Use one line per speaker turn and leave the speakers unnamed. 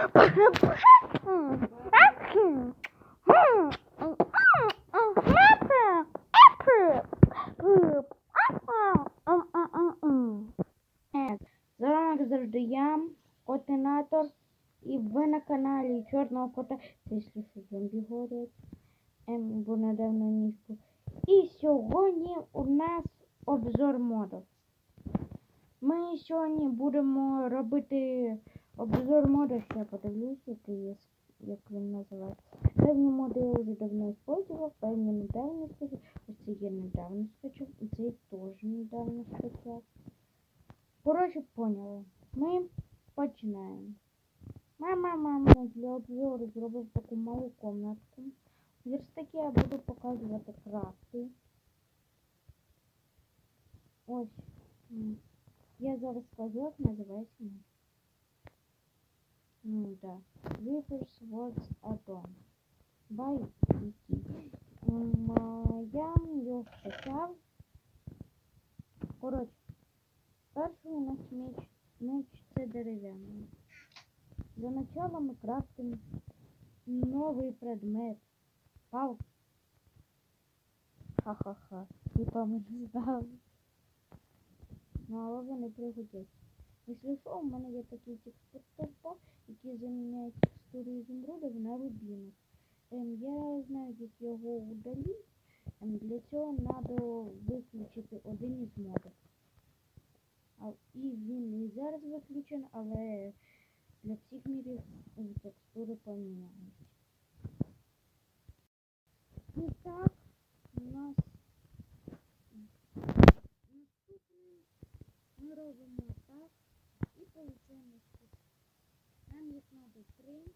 З вами як завжди я, Котинатор, і ви на каналі Чорного Кота. Якщо що зомбі говорять. Ем, бо недавно ніжку. І сьогодні у нас обзор модів. Ми сьогодні будемо робити обзор моду, ще подивлюсь, який як він називається. Певні моди я вже давно спробував, певні недавно скачав. Ось цей я недавно скачав, і цей теж недавно скачав. Коротше, поняли. Ми починаємо. Мама, мама для обзору зробив таку малу комнатку. В верстакі я буду показувати крафти. Ось. Я зараз скажу, як називається. Ну да. Rivers Words Addon. By Wiki. М, а, Я його скачав. Коротше. Перший у нас меч, меч це дерев'яний. За начало ми крафтимо новий предмет. Пал. Ха-ха-ха. Типа ми не знали. Ну, але вони пригодяться. Якщо що, у мене є такий текстур який заміняє текстуру ізумрудів на рубінок. Ем, я знаю, як його удалити. Ем, для цього треба виключити один із модів. І він і зараз виключений, але для всіх мірів текстури поміняють. І так, у нас different